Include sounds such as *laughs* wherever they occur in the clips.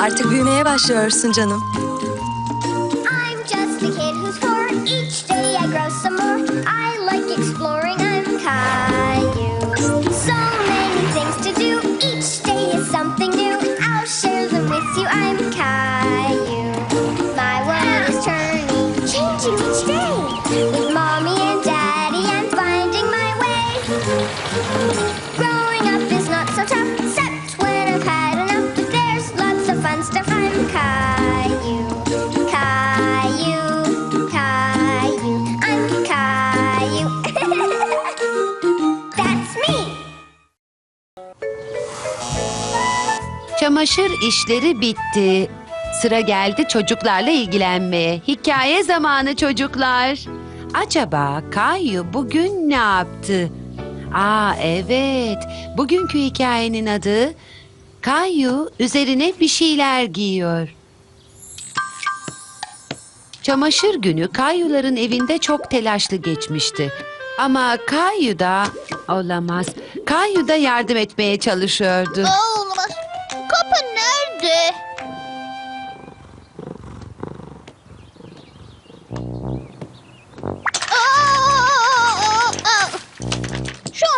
Artık büyümeye başlıyorsun canım. I'm just a kid who's four. Each day I grow some more. I like exploring. I'm Caillou. Çamaşır işleri bitti. Sıra geldi çocuklarla ilgilenmeye. Hikaye zamanı çocuklar. Acaba Kayu bugün ne yaptı? Aa evet. Bugünkü hikayenin adı Kayu üzerine bir şeyler giyiyor. Çamaşır günü Kayu'ların evinde çok telaşlı geçmişti. Ama Kayu da olamaz. Kayu da yardım etmeye çalışıyordu.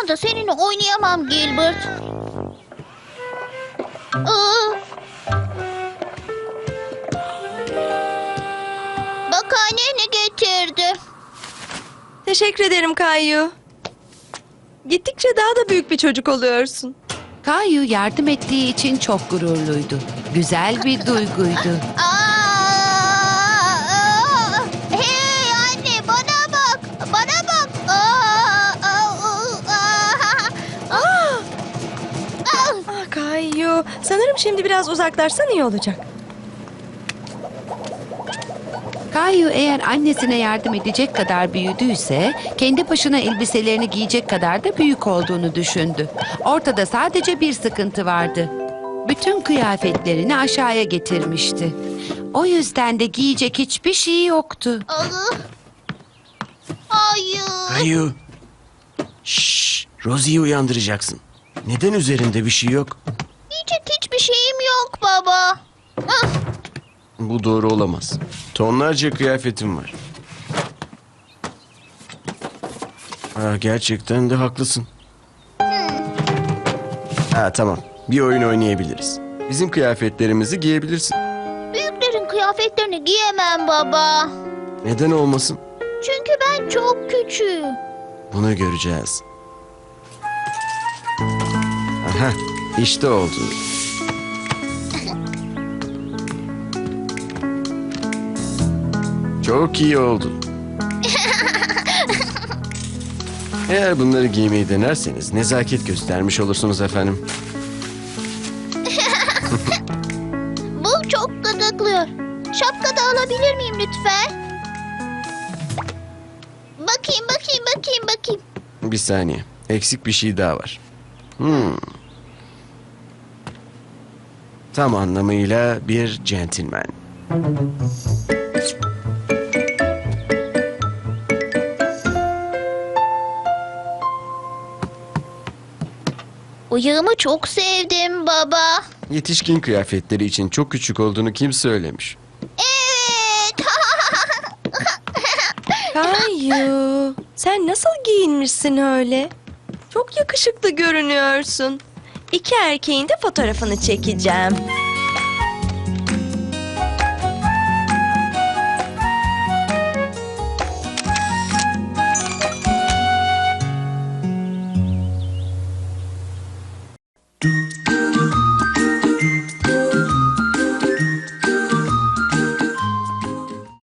Anda seninle oynayamam Gilbert. Aa. Bak anne ne getirdi. Teşekkür ederim Kayu. Gittikçe daha da büyük bir çocuk oluyorsun. Kayu yardım ettiği için çok gururluydu. Güzel bir duyguydu. Aa, aa, Sanırım şimdi biraz uzaklaşsan iyi olacak. Kayu eğer annesine yardım edecek kadar büyüdüyse kendi başına elbiselerini giyecek kadar da büyük olduğunu düşündü. Ortada sadece bir sıkıntı vardı. Bütün kıyafetlerini aşağıya getirmişti. O yüzden de giyecek hiçbir şey yoktu. Aa. Hayır. Kayu. Şşş, Rosie'yi uyandıracaksın. Neden üzerinde bir şey yok? Yok baba. Ah, Bu doğru olamaz. Tonlarca kıyafetim var. Aa, gerçekten de haklısın. Ha tamam. Bir oyun oynayabiliriz. Bizim kıyafetlerimizi giyebilirsin. Büyüklerin kıyafetlerini giyemem baba. Neden olmasın? Çünkü ben çok küçüğüm. Bunu göreceğiz. Aha, işte oldu. Çok iyi oldu. Eğer bunları giymeyi denerseniz nezaket göstermiş olursunuz efendim. Bu çok gıdıklıyor. Şapka da alabilir miyim lütfen? Bakayım, bakayım, bakayım, bakayım. Bir saniye. Eksik bir şey daha var. Hmm. Tam anlamıyla bir centilmen. Bıyığımı çok sevdim baba. Yetişkin kıyafetleri için çok küçük olduğunu kim söylemiş? Evet. *laughs* Kayu. Sen nasıl giyinmişsin öyle? Çok yakışıklı görünüyorsun. İki erkeğin de fotoğrafını çekeceğim.